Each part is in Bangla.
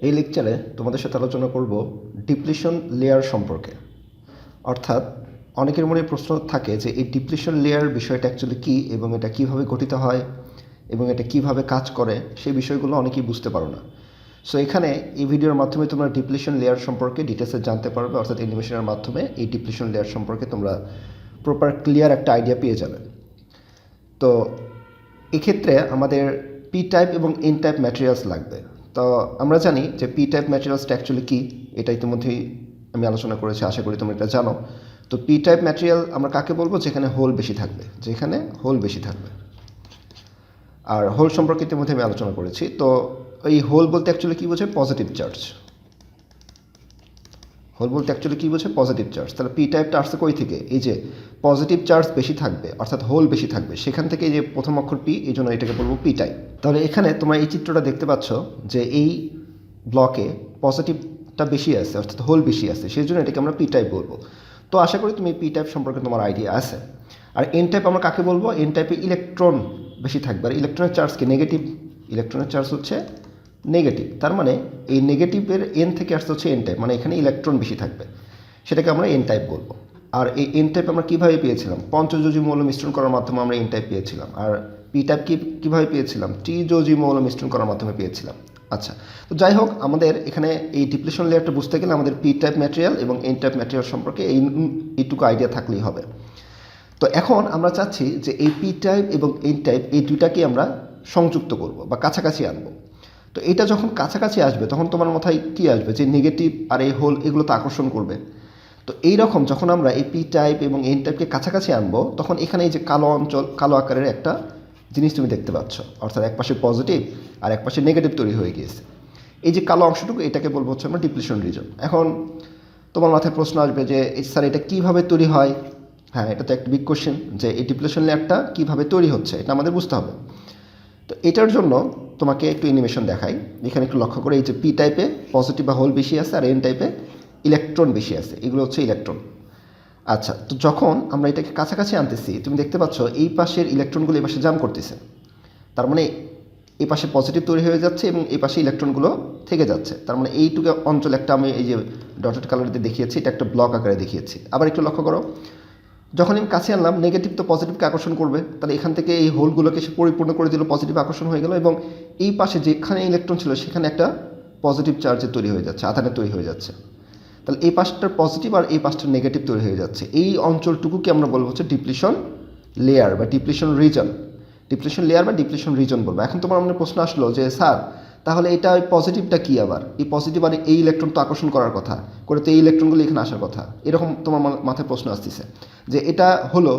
এই লেকচারে তোমাদের সাথে আলোচনা করব ডিপ্লিশন লেয়ার সম্পর্কে। অর্থাৎ অনেকের মনে প্রশ্ন থাকে যে এই ডিপ্লিশন লেয়ার বিষয়টা অ্যাকচুয়ালি কী এবং এটা কীভাবে গঠিত হয় এবং এটা কীভাবে কাজ করে, সেই বিষয়গুলো অনেকেই বুঝতে পারো না। সো এখানে এই ভিডিওর মাধ্যমে তোমরা ডিপ্লিশন লেয়ার সম্পর্কে ডিটেলসে জানতে পারবে, অর্থাৎ অ্যানিমেশনের মাধ্যমে এই ডিপ্লিশন লেয়ার সম্পর্কে তোমরা প্রপার ক্লিয়ার একটা আইডিয়া পেয়ে যাবে। তো, এক্ষেত্রে আমাদের পি টাইপ এবং এন টাইপ ম্যাটেরিয়ালস লাগবে। তো আমরা জানি যে পি টাইপ ম্যাটেরিয়ালসটা অ্যাকচুয়ালি কী? এটা ইতিমধ্যেই আমি আলোচনা করেছি, আশা করি তোমরা এটা জানো। তো পি টাইপ ম্যাটেরিয়াল আমরা কাকে বলব? যেখানে হোল বেশি থাকবে। যেখানে হোল বেশি থাকবে। আর হোল সম্পর্কে ইতিমধ্যে আমি আলোচনা করেছি। তো এই হোল বলতে অ্যাকচুয়ালি কী বোঝায়? পজিটিভ চার্জ হোল বলতে অ্যাকচুয়ালি কী বলছে? পজিটিভ চার্জ তাহলে পি টাইপটা আসছে কই থেকে? এই যে পজিটিভ চার্জ বেশি থাকবে, অর্থাৎ হোল বেশি থাকবে, সেখান থেকে যে প্রথম অক্ষর পি এই জন্য এটাকে বলব পি টাইপ তাহলে এখানে তোমরা এই চিত্রটা দেখতে পাচ্ছ যে এই ব্লকে পজিটিভটা বেশি আছে, অর্থাৎ হোল বেশি আছে, সেই জন্য এটাকে আমরা পি টাইপ বলব। তো আশা করি তুমি পি টাইপ সম্পর্কে তোমার আইডিয়া আছে। আর এন টাইপ আমরা কাকে বলব? এন টাইপে ইলেকট্রন বেশি থাকবে। আর ইলেকট্রনের চার্জকে নেগেটিভ ইলেকট্রনের চার্জ হচ্ছে নেগেটিভ তার মানে এই নেগেটিভের এন থেকে আসতে হচ্ছে এন টাইপ মানে এখানে ইলেকট্রন বেশি থাকবে। সেটাকে আমরা এন টাইপ বলব। আর এই এন টাইপ আমরা কীভাবে পেয়েছিলাম? পঞ্চযোজি মৌল মিশ্রণ করার মাধ্যমে আমরা এন টাইপ পেয়েছিলাম। আর পি টাইপ কি, কীভাবে পেয়েছিলাম? টি যোজি মৌল মিশ্রণ করার মাধ্যমে পেয়েছিলাম। আচ্ছা তো যাই হোক, আমাদের এখানে এই ডিপ্লেশন লেয়ারটা বুঝতে গেলে আমাদের পি টাইপ ম্যাটেরিয়াল এবং এন টাইপ ম্যাটেরিয়াল সম্পর্কে এই এইটুকু আইডিয়া থাকলেই হবে। তো এখন আমরা চাচ্ছি যে এই পি টাইপ এবং এন টাইপ এই দুইটাকে আমরা সংযুক্ত করব বা কাছাকাছি আনব। তো এটা যখন কাছাকাছি আসবে, তখন তোমার মাথায় কী আসবে? যে নেগেটিভ আর এই হোল এগুলো তো আকর্ষণ করবে। তো এই রকম যখন আমরা এই পি টাইপ এবং এন টাইপকে কাছাকাছি আনব, তখন এখানে এই যে কালো অঞ্চল, কালো আকারের একটা জিনিস তুমি দেখতে পাচ্ছ। অর্থাৎ এক পাশে পজিটিভ আর এক পাশে নেগেটিভ তৈরি হয়ে গিয়েছে। এই যে কালো অংশটুকু, এটাকে বলব হচ্ছে আমরা ডিপ্লিশন রিজন এখন তোমার মাথায় প্রশ্ন আসবে যে স্যার এটা কীভাবে তৈরি হয়? হ্যাঁ এটা তো একটা বিগ কোশ্চেন যে, এই ডিপ্লেশন লেয়ারটা কীভাবে তৈরি হচ্ছে? এটা আমাদের বুঝতে হবে। তো এটার জন্য তোমাকে একটু অ্যানিমেশন দেখাই। এখানে একটু লক্ষ্য করে, এই যে পি টাইপে পজিটিভ বা হোল বেশি আছে আর এন টাইপে ইলেকট্রন বেশি আছে। এগুলো হচ্ছে ইলেকট্রন আচ্ছা তো যখন আমরা এটাকে কাছাকাছি আনতেছি, তুমি দেখতে পাচ্ছ এই পাশের ইলেকট্রনগুলো এই পাশে জাম করতেছে। তার মানে এই পাশে পজিটিভ তৈরি হয়ে যাচ্ছে এবং এই পাশে ইলেকট্রনগুলো থেকে যাচ্ছে। তার মানে এইটুকু অঞ্চল একটা আমি এই যে ডটেড কালার দিয়ে দেখিয়েছি, এটা একটা ব্লক আকারে দেখিয়েছি। আবার একটু লক্ষ্য করো যখন আমি কাছে আনলাম নেগেটিভ তো পজিটিভকে আকর্ষণ করবে, তাহলে এখান থেকে এই হোলগুলোকে সে পরিপূর্ণ করে দিল পজিটিভ আকর্ষণ হয়ে গেল এবং এই পাশে যেখানে ইলেকট্রন ছিল, সেখানে একটা পজিটিভ চার্জে তৈরি হয়ে যাচ্ছে আধানে তৈরি হয়ে যাচ্ছে। তাহলে এই পাশটার পজিটিভ আর এই পাশটার নেগেটিভ তৈরি হয়ে যাচ্ছে। এই অঞ্চলটুকুকে আমরা বলব হচ্ছে ডিপ্লিশন লেয়ার বা ডিপ্লিশন রিজন ডিপ্লিশন লেয়ার বা ডিপ্লিশন রিজন বলব। এখন তোমার মনে প্রশ্ন আসলো যে, স্যার তাহলে এটা ওই পজিটিভটা কী আবার? এই পজিটিভ আর এই ইলেকট্রন তো আকর্ষণ করার কথা। করে তো এই ইলেকট্রনগুলো এখানে আসার কথা। এরকম তোমার মাথায় প্রশ্ন আসতেছে যে এটা হলো,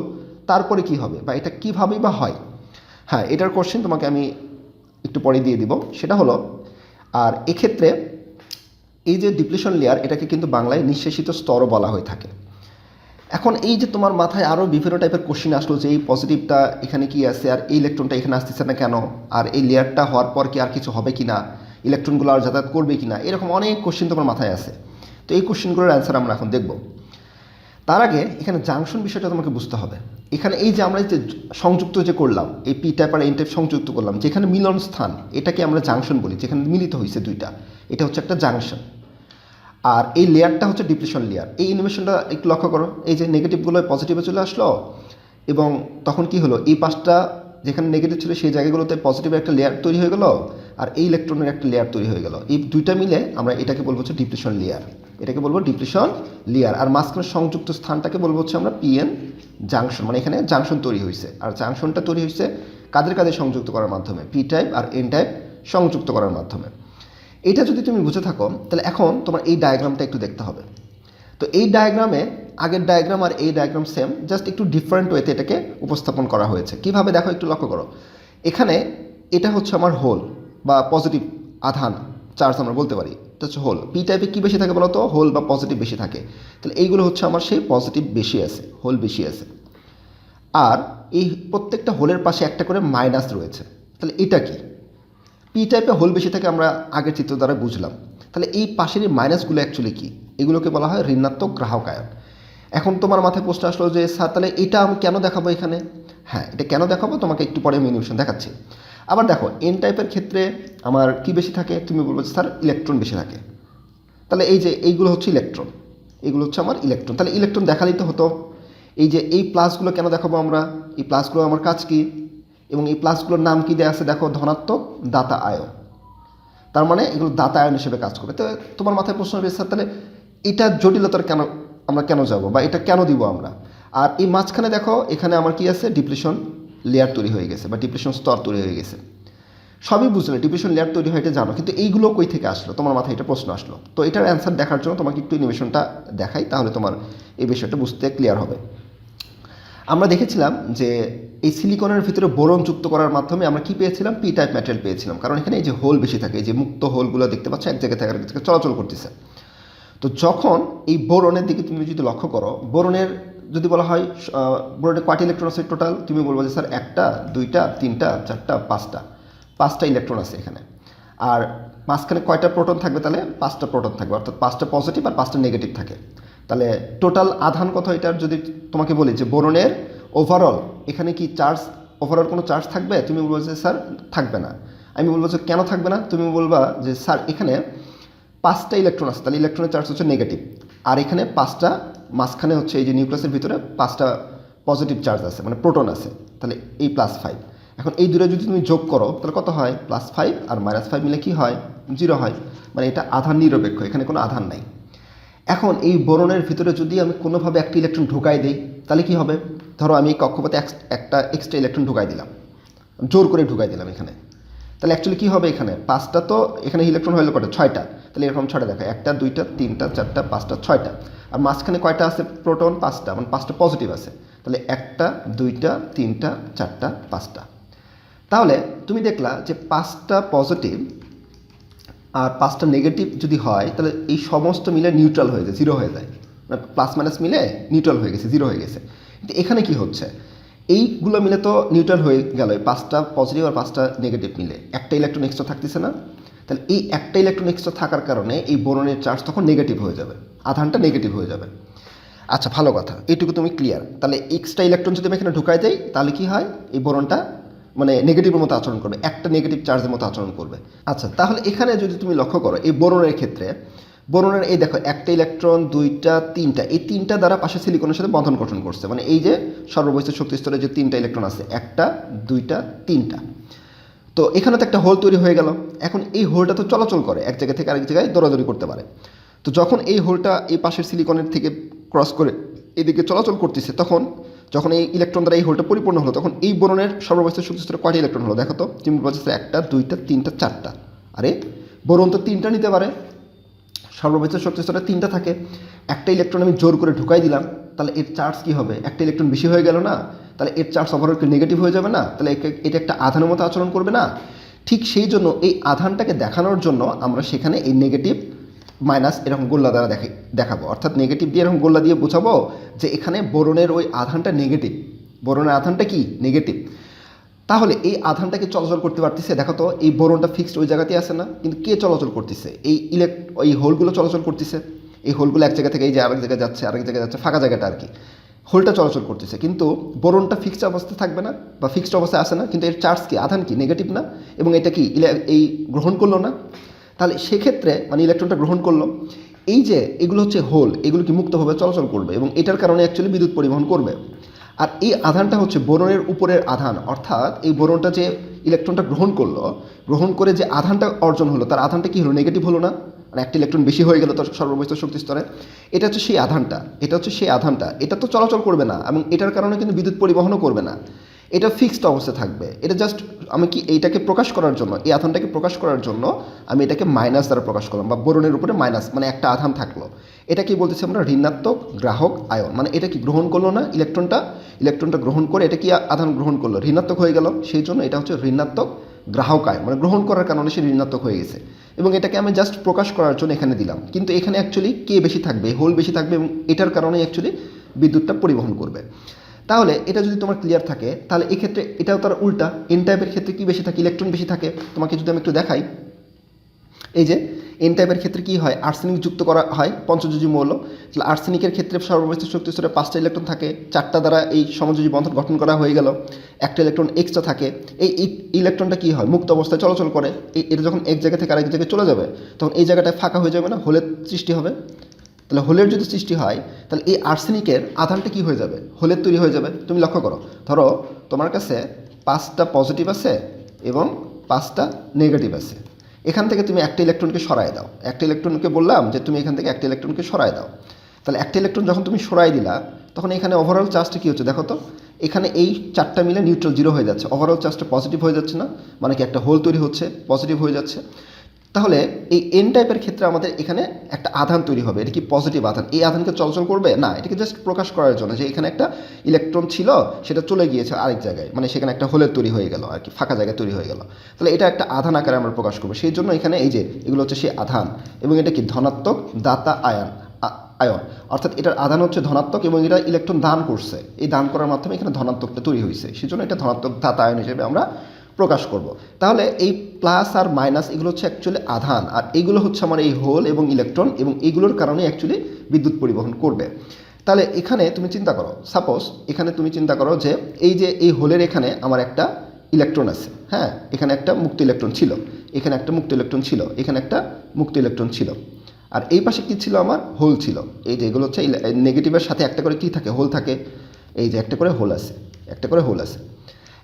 তারপরে কি হবে? বা এটা কীভাবেই বা হয়? হ্যাঁ এটার কোশ্চেন তোমাকে আমি একটু পরে দিয়ে দিব। সেটা হলো, আর এক্ষেত্রে এই যে ডিপ্লিশন লেয়ার এটাকে কিন্তু বাংলায় নিঃশেষিত স্তরও বলা হয়ে থাকে। এখন এই যে তোমার মাথায় আরও বিভিন্ন টাইপের কোশ্চিন আসলো যে এই পজিটিভটা এখানে কি আছে আর এই ইলেকট্রনটা এখানে আসতেছে না কেন? আর এই লেয়ারটা হওয়ার পর কি আর কিছু হবে কি না ইলেকট্রনগুলো আর যাতায়াত করবে কি না এরকম অনেক কোশ্চিন তোমার মাথায় আছে। তো এই কোশ্চিনগুলোর অ্যান্সার আমরা এখন দেখব। তার আগে এখানে জাংশন বিষয়টা তোমাকে বুঝতে হবে। এখানে এই যে আমরা যে সংযুক্ত যে করলাম, এই পি টাইপ আর এন টাইপ সংযুক্ত করলাম, যেখানে মিলন স্থান, এটাকে আমরা জাংশন বলি, যেখানে মিলিত হয়েছে দুইটা। এটা হচ্ছে একটা জাংশন আর এই লেয়ারটা হচ্ছে ডিপ্রেশন লেয়ার এই অ্যানিমেশনটা একটু লক্ষ্য করো। এই যে নেগেটিভগুলো পজিটিভে চলে আসলো, এবং তখন কি হলো? এই পাশটা যেখানে নেগেটিভ ছিল, সেই জায়গাগুলোতে পজিটিভ একটা লেয়ার তৈরি হয়ে গেল, আর এই ইলেকট্রনের একটা লেয়ার তৈরি হয়ে গেল। এই দুইটা মিলে আমরা এটাকে বলব হচ্ছে ডিপ্রেশন লেয়ার এটাকে বলব ডিপ্রেশন লেয়ার আর মাঝখানে সংযুক্ত স্থানটাকে বলব হচ্ছে আমরা পিএন জাংশন মানে এখানে জাংশন তৈরি হয়েছে আর জাংশনটা তৈরি হয়েছে কাদের কাদের সংযুক্ত করার মাধ্যমে? পি টাইপ আর এন টাইপ সংযুক্ত করার মাধ্যমে। এটা যদি তুমি বুঝে থাকো, তাহলে এখন তোমার এই ডায়াগ্রামটা একটু দেখতে হবে। তো এই ডায়াগ্রামে আগের ডায়াগ্রাম আর এই ডায়াগ্রাম সেম জাস্ট একটু ডিফারেন্ট ওয়েতে এটাকে উপস্থাপন করা হয়েছে। কীভাবে দেখো একটু লক্ষ্য করো। এখানে এটা হচ্ছে আমার হোল বা পজিটিভ আধান চার্জ আমরা বলতে পারি। এটা হচ্ছে হোল পি টাইপে কী বেশি থাকে বলো তো হোল বা পজিটিভ বেশি থাকে। তাহলে এইগুলো হচ্ছে আমার সেই পজিটিভ বেশি আছে হোল বেশি আছে। আর এই প্রত্যেকটা হোলের পাশে একটা করে মাইনাস রয়েছে। তাহলে এটা কি? পি টাইপে হোল বেশি থাকে আমরা আগের চিত্র দ্বারা বুঝলাম। তাহলে এই পাশের মাইনাসগুলো অ্যাকচুয়ালি কী? এগুলোকে বলা হয় ঋণাত্মক গ্রাহকায়ন এখন তোমার মাথায় প্রশ্ন আসলো যে, স্যার, তাহলে এটা আমি কেন দেখাবো এখানে? হ্যাঁ এটা কেন দেখাবো? তোমাকে একটু পরে আমি অ্যানিমেশন দেখাচ্ছি। আবার দেখো এন টাইপের ক্ষেত্রে আমার কি বেশি থাকে? তুমি বলব স্যার ইলেকট্রন বেশি থাকে। তাহলে এই যে, এইগুলো হচ্ছে ইলেকট্রন এগুলো হচ্ছে আমার ইলেকট্রন তাহলে ইলেকট্রন দেখালেই তো হতো। এই যে, এই প্লাসগুলো কেন দেখাবো আমরা? এই প্লাসগুলো আমার কাজ কি? এবং এই প্লাসগুলোর নাম কি দেওয়া আছে? দেখো, ধনাত্মক দাতা আয়ন। তার মানে এগুলো দাতা আয়ন হিসেবে কাজ করবে। তো তোমার মাথায় প্রশ্ন হবে, স্যার, তাহলে এটা জটিলতার কেন, আমরা কেন যাব? বা এটা কেন দিব আমরা? আর এই মাঝখানে দেখো, এখানে আমার কি আছে? ডিপ্রেশন লেয়ার তৈরি হয়ে গেছে, বা ডিপ্রেশন স্তর তৈরি হয়ে গেছে। সবই বুঝলে ডিপ্রেশন লেয়ার তৈরি হয় এটা জানো, কিন্তু এইগুলো কই থেকে আসলো? তোমার মাথায় এটা প্রশ্ন আসলো। তো এটার অ্যান্সার দেখার জন্য তোমাকে একটু অ্যানিমেশনটা দেখাই, তাহলে তোমার এই বিষয়টা বুঝতে ক্লিয়ার হবে। আমরা দেখেছিলাম যে এই সিলিকনের ভিতরে বোরন যুক্ত করার মাধ্যমে আমরা কি পেয়েছিলাম? পি টাইপ ম্যাটেরিয়াল পেয়েছিলাম। কারণ এখানে এই যে হোল বেশি থাকে, এই যে মুক্ত হোলগুলো দেখতে পাচ্ছ, এক জায়গা থেকে আরেক চলাচল করতেছে। তো যখন এই বোরনের দিকে তুমি যদি লক্ষ্য করো, বোরনের যদি বলা হয় বোরনের কয়টি ইলেকট্রন আছে টোটাল তুমি বলব যে স্যার, একটা, দুইটা, তিনটা, চারটা, পাঁচটা। পাঁচটা ইলেকট্রন আছে এখানে। আর মাঝখানে কয়টা প্রোটন থাকবে তাহলে? পাঁচটা প্রোটন থাকবে। অর্থাৎ পাঁচটা পজিটিভ আর পাঁচটা নেগেটিভ থাকে। তাহলে টোটাল আধান কত এটার যদি তোমাকে বলি, যে বোরনের ওভারঅল এখানে কি চার্জ ওভারঅল কোনো চার্জ থাকবে? তুমি বলব যে স্যার থাকবে না। আমি বলব যে কেন থাকবে না? তুমি বলবা যে স্যার এখানে পাঁচটা ইলেকট্রন আছে, তাহলে ইলেকট্রনের চার্জ হচ্ছে নেগেটিভ আর এখানে পাঁচটা, মাঝখানে হচ্ছে এই যে নিউক্লিয়াসের ভিতরে পাঁচটা পজিটিভ চার্জ আছে মানে প্রোটন আছে, তাহলে এই প্লাস ফাইভ এখন এই দূরে যদি তুমি যোগ করো, তাহলে কত হয়? প্লাস ফাইভ আর মাইনাস ফাইভ মিলে কি হয়? জিরো হয়। মানে এটা আধান নিরপেক্ষ, এখানে কোনো আধান নাই। এখন এই বোরনের ভিতরে যদি আমি কোনোভাবে একটা ইলেকট্রন ঢুকাই দিই, তাহলে কি হবে? ধরো আমি এই কক্ষপথে একটা এক্সট্রা ইলেকট্রন ঢুকাই দিলাম। জোর করে ঢুকাই দিলাম এখানে। তাহলে অ্যাকচুয়ালি কী হবে এখানে? পাঁচটা তো এখানে ইলেকট্রন হলো কটা? ছয়টা। তাহলে এরকম ছয়টা দেখা, একটা, দুইটা, তিনটা, চারটা, পাঁচটা, ছয়টা। আর মাঝখানে কয়টা আছে? প্রোটন পাঁচটা মানে পাঁচটা পজিটিভ আছে। তাহলে একটা, দুইটা, তিনটা, চারটা, পাঁচটা। তাহলে তুমি দেখলা যে পাঁচটা পজিটিভ আর পাঁচটা নেগেটিভ যদি হয়, তাহলে এই সমস্ত মিলে নিউট্রাল হয়ে যায় জিরো হয়ে যায়। প্লাস মাইনাস মিলে নিউট্রাল হয়ে গেছে জিরো হয়ে গেছে। কিন্তু এখানে কি হচ্ছে? এইগুলো মিলে তো নিউট্রাল হয়ে গেল পাঁচটা পজিটিভ আর পাঁচটা নেগেটিভ মিলে। একটা ইলেকট্রন এক্সট্রা থাকতেছে না? তাহলে এই একটা ইলেকট্রন এক্সট্রা থাকার কারণে এই বোরনের চার্জ তখন নেগেটিভ হয়ে যাবে, আধানটা নেগেটিভ হয়ে যাবে। আচ্ছা ভালো কথা, এটুকু তুমি ক্লিয়ার তাহলে এক্সট্রা ইলেকট্রন যদি আমি এখানে ঢুকাই দেই, তাহলে কি হয়? এই বোরনটা মানে নেগেটিভের মতো আচরণ করবে, একটা নেগেটিভ চার্জের মতো আচরণ করবে। আচ্ছা তাহলে এখানে যদি তুমি লক্ষ্য করো, এই বরণের ক্ষেত্রে বোরনের এই দেখো, একটা ইলেকট্রন দুইটা, তিনটা, এই তিনটা দ্বারা পাশে সিলিকনের সাথে বন্ধন গঠন করছে। মানে এই যে সর্ববৈস্থ শক্তি স্তরে যে তিনটা ইলেকট্রন আছে, একটা, দুইটা, তিনটা। তো এখানে তো একটা হোল তৈরি হয়ে গেল। এখন এই হোলটা তো চলাচল করে, এক জায়গা থেকে আরেক জায়গায় দৌড়াদৌড়ি করতে পারে। তো যখন এই হোলটা এই পাশের সিলিকনের থেকে ক্রস করে এদিকে চলাচল করতেছে, তখন যখন এই ইলেকট্রন দ্বারা এই হোলটা পরিপূর্ণ হলো, তখন এই বোরনের সর্ববস্থা শক্তিস্তরে কয়টা ইলেকট্রন হলো? দেখো তো তুমি বলছে একটা, দুইটা, তিনটা, চারটা। আরে বোরন তো তিনটা নিতে পারে। সর্ববৃত্ত শক্তি স্তরে তিনটা থাকে। একটা ইলেকট্রন আমি জোর করে ঢুকাই দিলাম, তাহলে এর চার্জ কি হবে? একটা ইলেকট্রন বেশি হয়ে গেল না? তাহলে এর চার্জ ওভারঅল নেগেটিভ হয়ে যাবে না? তাহলে এটা একটা আধানের মতো আচরণ করবে না? ঠিক সেই জন্য এই আধানটাকে দেখানোর জন্য আমরা সেখানে এই নেগেটিভ মাইনাস এরকম গোল্লা দ্বারা দেখে দেখাবো। অর্থাৎ নেগেটিভ দিয়ে এরকম গোল্লা দিয়ে বোঝাবো যে এখানে বোরনের ওই আধানটা নেগেটিভ বোরনের আধানটা কি? নেগেটিভ তাহলে এই আধানটাকে চলাচল করতে পারতেছে, দেখো তো, এই বোরনটা ফিক্সড ওই জায়গাতেই আসে না? কিন্তু কে চলাচল করতেছে? এই ইলেক্ট এই হোলগুলো চলাচল করতেছে। এই হোলগুলো এক জায়গা থেকে এই যে আরেক জায়গায় যাচ্ছে, আরেক জায়গায় যাচ্ছে, ফাঁকা জায়গাটা আর কি। হোলটা চলাচল করতেছে। কিন্তু বোরনটা ফিক্সড অবস্থায় থাকবে না বা ফিক্সড অবস্থায় আসে না, কিন্তু এর চার্জ কি? আধান কি? নেগেটিভ না? এবং এটা কি? এই গ্রহণ করল না? তাহলে সেক্ষেত্রে মানে ইলেকট্রনটা গ্রহণ করল, এই যে এগুলো হচ্ছে হোল, এগুলো কি মুক্তভাবে চলাচল করবে এবং এটার কারণে অ্যাকচুয়ালি বিদ্যুৎ পরিবহন করবে। আর এই আধানটা হচ্ছে বোরনের উপরের আধান, অর্থাৎ এই বোরনটা যে ইলেকট্রনটা গ্রহণ করল, গ্রহণ করে যে আধানটা অর্জন হলো, তার আধানটা কি হলো? নেগেটিভ হলো না? মানে একটা ইলেকট্রন বেশি হয়ে গেল তার সর্ববস্থ শক্তি স্তরে। এটা হচ্ছে সেই আধানটা, এটা হচ্ছে সেই আধানটা, এটা তো চলাচল করবে না এবং এটার কারণে কিন্তু বিদ্যুৎ পরিবহনও করবে না। এটা ফিক্সড অবস্থায় থাকবে। এটা জাস্ট আমি কি এইটাকে প্রকাশ করার জন্য, এই আধানটাকে প্রকাশ করার জন্য আমি এটাকে মাইনাস দ্বারা প্রকাশ করলাম বা বোরনের উপরে মাইনাস মানে একটা আধান থাকল। এটা কি বলতেছি আমরা? ঋণাত্মক গ্রাহক আয়ন। মানে এটা কি গ্রহণ করল না ইলেকট্রনটা ইলেকট্রনটা গ্রহণ করে এটা কি আধান গ্রহণ করল? ঋণাত্মক হয়ে গেল। সেই জন্য এটা হচ্ছে ঋণাত্মক গ্রাহক আয়ন। মানে গ্রহণ করার কারণে সে ঋণাত্মক হয়ে গেছে। এবং এটাকে আমি জাস্ট প্রকাশ করার জন্য এখানে দিলাম। কিন্তু এখানে অ্যাকচুয়ালি কে বেশি থাকবে? হোল বেশি থাকবে এবং এটার কারণে অ্যাকচুয়ালি বিদ্যুৎটা পরিবহন করবে। তাহলে এটা যদি তোমার ক্লিয়ার থাকে, তাহলে এক্ষেত্রে এটাও তার উল্টা। এন টাইপের ক্ষেত্রে কি বেশি থাকে? ইলেকট্রন বেশি থাকে। তোমাকে যদি আমি একটু দেখাই, এই যে এন টাইপের ক্ষেত্রে কি হয়? আর্সেনিক যুক্ত করা হয় পঞ্চযোজী মৌল। তাহলে আর্সেনিকের ক্ষেত্রে সর্ববস্থ শক্তি স্তরে পাঁচটা ইলেকট্রন থাকে। চারটা দ্বারা এই সমযোজী বন্ধন গঠন করা হয়ে গেল। একটা ইলেকট্রন এক্সট্রা থাকে। এই ইলেকট্রনটা কি হয়? মুক্ত অবস্থায় চলাচল করে। এটা যখন এক জায়গা থেকে আরেক জায়গায় চলে যাবে, তখন এই জায়গাটায় ফাঁকা হয়ে যাবে না? হোলের সৃষ্টি হবে। তাহলে হোলের যদি সৃষ্টি হয়, তাহলে এই আর্সেনিকের আধানটা কি হয়ে যাবে? হোলের তৈরি হয়ে যাবে। তুমি লক্ষ্য করো, ধরো তোমার কাছে পাঁচটা পজিটিভ আছে এবং পাঁচটা নেগেটিভ আছে। এখান থেকে তুমি একটা ইলেকট্রনকে সরায় দাও। একটা ইলেকট্রনকে বললাম যে তুমি এখান থেকে একটা ইলেকট্রনকে সরায় দাও। তাহলে একটা ইলেকট্রন যখন তুমি সরাই দিলা, তখন এখানে ওভারঅল চার্জটা কী হচ্ছে দেখো তো? এখানে এই চারটা মিলে নিউট্রাল জিরো হয়ে যাচ্ছে। ওভারঅল চার্জটা পজিটিভ হয়ে যাচ্ছে না মানে কি একটা হোল তৈরি হচ্ছে পজিটিভ হয়ে যাচ্ছে। তাহলে এই এন টাইপের ক্ষেত্রে আমাদের এখানে একটা আধান তৈরি হবে। এটা কি পজিটিভ আধান? এই আধানকে চলাচল করবে? না, এটাকে জাস্ট প্রকাশ করার জন্য যে এখানে একটা ইলেকট্রন ছিল, সেটা চলে গিয়েছে আরেক জায়গায়। মানে সেখানে একটা হোলের তৈরি হয়ে গেল আর কি, ফাঁকা জায়গায় তৈরি হয়ে গেল। তাহলে এটা একটা আধান আকারে আমরা প্রকাশ করব। সেই জন্য এখানে এই যে, এগুলো হচ্ছে সেই আধান এবং এটা কি? ধনাত্মক দাতা আয়ন আয়ন। অর্থাৎ এটার আধান হচ্ছে ধনাত্মক এবং এটা ইলেকট্রন দান করছে। এই দান করার মাধ্যমে এখানে ধনাত্মকটা তৈরি হয়েছে সেজন্য এটা ধনাত্মক দাতা আয়ন হিসেবে আমরা প্রকাশ করব। তাহলে এই প্লাস আর মাইনাস এগুলো হচ্ছে অ্যাকচুয়ালি আধান, আর এগুলো হচ্ছে আমার এই হোল এবং ইলেকট্রন এবং এগুলোর কারণে অ্যাকচুয়ালি বিদ্যুৎ পরিবহন করবে। তাহলে এখানে তুমি চিন্তা করো সাপোজ এখানে তুমি চিন্তা করো যে এই যে এই হোলের এখানে আমার একটা ইলেকট্রন আছে হ্যাঁ? এখানে একটা মুক্ত ইলেকট্রন ছিল, এখানে একটা মুক্ত ইলেকট্রন ছিল, এখানে একটা মুক্ত ইলেকট্রন ছিল। আর এই পাশে কী ছিল আমার? হোল ছিল। এই যে এগুলো হচ্ছে নেগেটিভের সাথে একটা করে কী থাকে? হোল থাকে। এই যে একটা করে হোল আছে, একটা করে হোল আছে।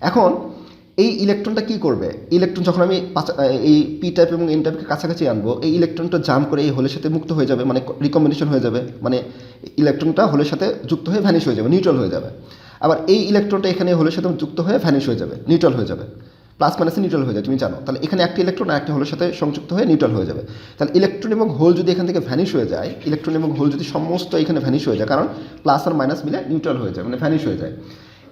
এখন এই ইলেকট্রনটা কি করবে? ইলেকট্রন যখন আমি এই পি টাইপ এবং এন টাইপকে কাছাকাছি আনব, এই ইলেকট্রনটা জাম করে এই হোলের সাথে মুক্ত হয়ে যাবে মানে রিকম্বিনেশন হয়ে যাবে মানে ইলেকট্রনটা হোলের সাথে যুক্ত হয়ে ভ্যানিশ হয়ে যাবে নিউট্রাল হয়ে যাবে। আবার এই ইলেকট্রনটা এখানে হোলের সাথে যুক্ত হয়ে ভ্যানিশ হয়ে যাবে নিউট্রাল হয়ে যাবে। প্লাস মাইনাসে নিউট্রাল হয়ে যায়, তুমি জানো। তাহলে এখানে একটা ইলেকট্রন আর একটা হোলের সাথে সংযুক্ত হয়ে নিউট্রাল হয়ে যাবে। তাহলে ইলেকট্রন এবং হোল যদি এখান থেকে ভ্যানিশ হয়ে যায় ইলেকট্রন এবং হোল যদি সমস্ত এখানে ভ্যানিশ হয়ে যায়, কারণ প্লাস আর মাইনাস মিলে নিউট্রাল হয়ে যায় মানে ভ্যানিশ হয়ে যায়।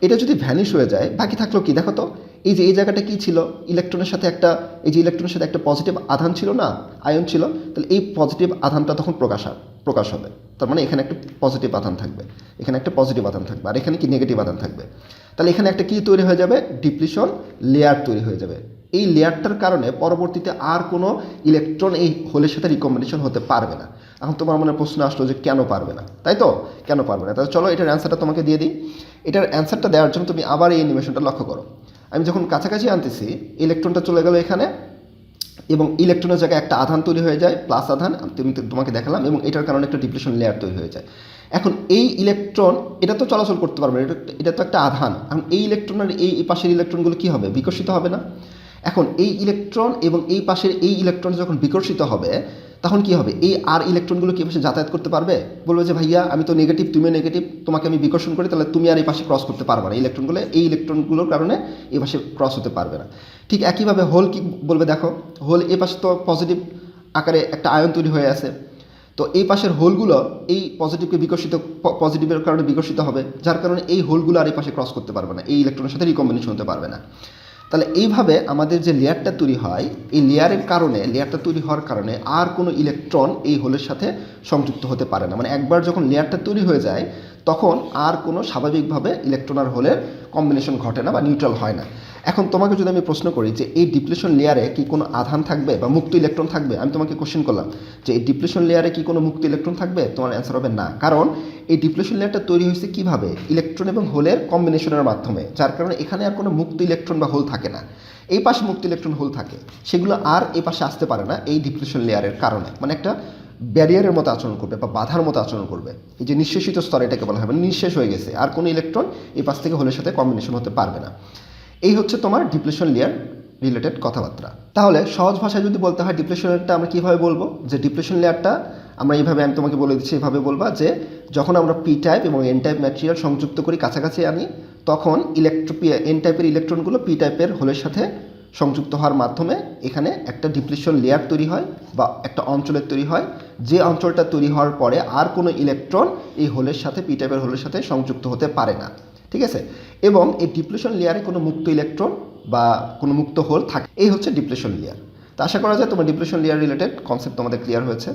এটা যদি ভ্যানিশ হয়ে যায়, বাকি থাকল কি? দেখো তো, এই যে এই জায়গাটা কি ছিল? ইলেকট্রনের সাথে একটা, এই যে ইলেকট্রনের সাথে একটা পজিটিভ আধান ছিল না? আয়ন ছিল? তাহলে এই পজিটিভ আধানটা তখন প্রকাশ প্রকাশ হবে। তার মানে এখানে একটা পজিটিভ আধান থাকবে। এখানে একটা পজিটিভ আধান থাকবে। আর এখানে কি নেগেটিভ আধান থাকবে? তাহলে এখানে একটা কি তৈরি হয়ে যাবে? ডিপ্লিশন লেয়ার তৈরি হয়ে যাবে। এই লেয়ারটার কারণে পরবর্তীতে আর কোনো ইলেকট্রন এই হোলের সাথে রিকম্বিনেশন হতে পারবে না। এখন তোমার মনে প্রশ্ন আসলো যে কেন পারবে না? তাই তো? কেন পারবে না? তাহলে চলো এটার অ্যান্সারটা তোমাকে দিয়ে দিই। এটার অ্যান্সারটা দেওয়ার জন্য তুমি আবার এই অ্যানিমেশনটা লক্ষ্য করো। আমি যখন কাছাকাছি আনতেছি ইলেকট্রনটা চলে গেল এখানে এবং ইলেকট্রনের জায়গায় একটা আধান তৈরি হয়ে যায় প্লাস আধান তুমি তোমাকে দেখালাম এবং এটার কারণে একটা ডিপ্রেশন লেয়ার তৈরি হয়ে যায়। এখন এই ইলেকট্রন এটা তো চলাচল করতে পারবে না, এটা এটা তো একটা আধান। এখন এই ইলেকট্রনের এই এই পাশের ইলেকট্রনগুলো কী হবে? বিকশিত হবে না। এখন এই ইলেকট্রন এবং এই পাশের এই ইলেকট্রন যখন বিকশিত হবে, তখন কি হবে? এই আর ইলেকট্রনগুলো কি পাশে যাতায়াত করতে পারবে? বলবে যে, ভাইয়া, আমি তো নেগেটিভ তুমিও নেগেটিভ তোমাকে আমি বিকর্ষণ করি, তাহলে তুমি আর এই পাশে ক্রস করতে পারবে না। ইলেকট্রনগুলো এই ইলেকট্রনগুলোর কারণে এই পাশে ক্রস হতে পারবে না। ঠিক একইভাবে হোল কি বলবে দেখো? হোল এই পাশে তো পজিটিভ আকারে একটা আয়ন তৈরি হয়ে আছে। তো এই পাশের হোলগুলো এই পজিটিভকে বিকশিত পজিটিভের কারণে বিকশিত হবে, যার কারণে এই হোলগুলো আর এই পাশে ক্রস করতে পারবে না। এই ইলেকট্রনের সাথে রিকম্বিনেশন হতে পারবে না। তাহলে এইভাবে আমাদের যে লেয়ারটা তৈরি হয়, এই লেয়ারের কারণে, লেয়ারটা তৈরি হওয়ার কারণে আর কোনো ইলেকট্রন এই হোলের সাথে সংযুক্ত হতে পারে না। মানে একবার যখন লেয়ারটা তৈরি হয়ে যায়, তখন আর কোনো স্বাভাবিকভাবে ইলেকট্রন আর হোলের কম্বিনেশন ঘটে না বা নিউট্রাল হয় না। এখন তোমাকে যদি আমি প্রশ্ন করি যে এই ডিপ্লেশন লেয়ারে কি কোনো আধান থাকবে বা মুক্ত ইলেকট্রন থাকবে? আমি তোমাকে কোশ্চেন করলাম যে এই ডিপ্লেশন লেয়ারে কি কোনো মুক্ত ইলেকট্রন থাকবে? তোমার অ্যান্সার হবে না। কারণ এই ডিপ্লেশন লেয়ারটা তৈরি হয়েছে কীভাবে? ইলেকট্রন এবং হোলের কম্বিনেশনের মাধ্যমে, যার কারণে এখানে আর কোনো মুক্ত ইলেকট্রন বা হোল থাকে না। এই পাশে মুক্ত ইলেকট্রন, হোল থাকে। সেগুলো আর এই পাশে আসতে পারে না এই ডিপ্লেশন লেয়ারের কারণে। মানে একটা ব্যারিয়ারের মতো আচরণ করবে বা বাধার মতো আচরণ করবে। এই যে নিঃশেষিত স্তর এটাকে বলা হয় মানে নিঃশেষ হয়ে গেছে। আর কোনো ইলেকট্রন এই পাশ থেকে হোলের সাথে কম্বিনেশন হতে পারবে না। এই হচ্ছে তোমার ডিপ্লেশন লেয়ার রিলেটেড কথাবার্তা। তাহলে সহজ ভাষায় যদি বলতে হয়, ডিপ্লেশন লেয়ারটা আমরা কীভাবে বলব? যে ডিপ্লেশন লেয়ারটা আমরা এইভাবে, আমি তোমাকে বলে দিচ্ছি, এভাবে বলবা যে যখন আমরা পি টাইপ এবং এন টাইপ ম্যাটেরিয়াল সংযুক্ত করি কাছাকাছি আনি, তখন ইলেকট্রো এন টাইপের ইলেকট্রনগুলো পি টাইপের হোলের সাথে সংযুক্ত হওয়ার মাধ্যমে এখানে একটা ডিপ্লেশন লেয়ার তৈরি হয় বা একটা অঞ্চলের তৈরি হয়। যে অঞ্চলটা তৈরি হওয়ার পরে আর কোনো ইলেকট্রন এই হোলের সাথে পি টাইপের হোলের সাথে সংযুক্ত হতে পারে না। ঠিক আছে? এবং এই ডিপ্লেশন লেয়ারে কোনো মুক্ত ইলেকট্রন বা কোনো মুক্ত হোল থাকে। এই হচ্ছে ডিপ্লেশন লেয়ার তো আশা করা যায় তোমার ডিপ্লেশন লেয়ার রিলেটেড কনসেপ্ট তোমাদের ক্লিয়ার হয়েছে।